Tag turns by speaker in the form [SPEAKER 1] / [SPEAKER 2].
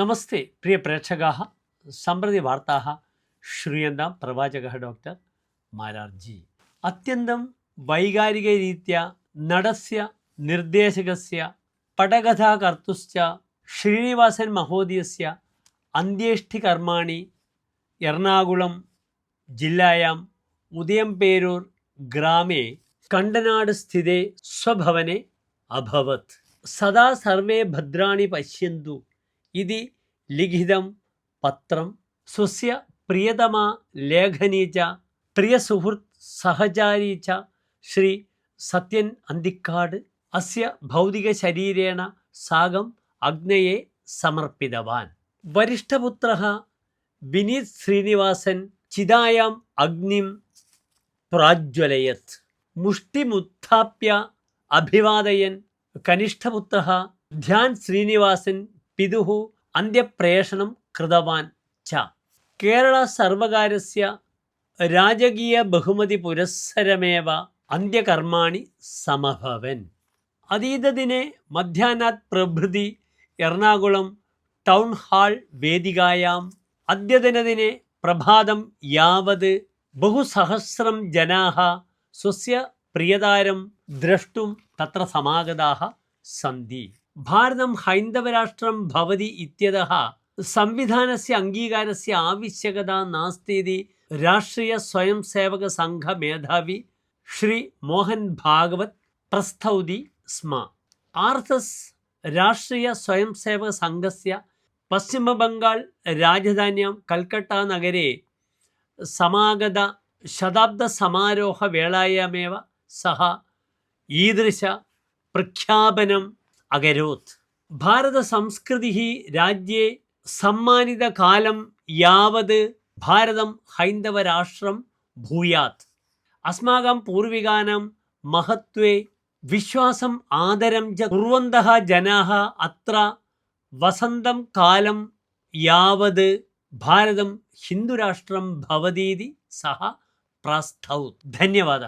[SPEAKER 1] നമസ്തേ പ്രിയ പ്രേക്ഷകാ സമ്പ്രതി വാർത്താ ശ്രൂയന്താം പ്രവാചക ഡോക്ടർ മാരാർജി. അത്യന്തം വൈകാരിക രീത്യ നടസ്യ നിർദ്ദേശകസ്യ പടകഥാകർത്തുശ്ച ശ്രീനിവാസൻ മഹോദയസ്യ അന്ത്യേഷ്ഠികർമാണി എറണാകുളം ജില്ലായാം ഉദയംപേരൂർ ഗ്രാമേ കണ്ടനാട് സ്ഥിതേ സ്വഭവനെ അഭവത്. സദാ സർവേ ഭദ്രാണി പശ്യന്തു. ഇതി ലിഖിതം പത്രം. സ്വസ്യ പ്രിയതമ ലേഖനീച്ച പ്രിയ സുഹൃത്ത് സഹചാരീച്ച ശ്രീ സത്യൻ അന്തിക്കാട്. അസ്യ ഭൗതിക ശരീരേണ സാഗം അഗ്നയെ സമർപ്പിതവാൻ. വരിഷ്ഠപുത്ര വിനീത് ശ്രീനിവാസൻ ചിതായാം അഗ്നിം പ്രാജ്വലയത് മുഷ്ടിമുത്ഥാപ്യ അഭിവാദയൻ കനിഷ്ഠപുത്ര ധ്യാൻ ശ്രീനിവാസൻ പിതുഹു അന്ത്യപ്രേഷണം കൃതവാൻ ച. കേരള സർവകാരസ്യ രാജകീയ ബഹുമതി പുരസ്സരമേവ അന്ത്യകർമാണി സമഭവൻ. അതീതദിനെ മധ്യാനാത് പ്രഭൃതി എറണാകുളം ടൗൺ ഹാൾ വേദികായാം. അദ്യദിനദിനെ പ്രഭാതം യാവത് ബഹുസഹസ്രം ജനാഹ സ്വസ്യ പ്രിയതാരം ദ്രഷ്ടും തത്ര സമാഗതാ സന്ധി. ഭാരതം ഹൈന്ദവരാഷ്ട്രം ഭവതി ഇത്യത സംവിധാനസ്യ അംഗീകാരസ്യ ആവശ്യകത നാസ്തീതി രാഷ്ട്രീയ സ്വയം സേവക സംഘ മേധാവി ശ്രീ മോഹൻ ഭാഗവത് പ്രസ്തൗതി സ്മ. ആർത്തസ് രാഷ്ട്രീയ സ്വയം സേവക സംഘസ്യ പശ്ചിമബംഗാൾ രാജധാന്യാം കൽക്കട്ട നഗരെ സമാഗത വേളായമേവ സഹ ഈദൃശ പ്രഖ്യാപനം അകരോത് ഭാരത സംസ്കൃതി രാജ്യേ സമ്മാനിത കാലം യാവത് ഭാരതം ഹൈന്ദവ രാഷ്ട്രം ഭൂയാത്. അസ്മാകം പൂർവികാനം മഹത്വേ വിശ്വാസം ആദരം ച കുറുവന്ത ജനാഹ അത്ര വസന്തം കാലം യാവത് ഭാരതം ഹിന്ദുരാഷ്ട്രം ഭവതീതി സഹ പ്രാസ്തൗ ധന്യവാദ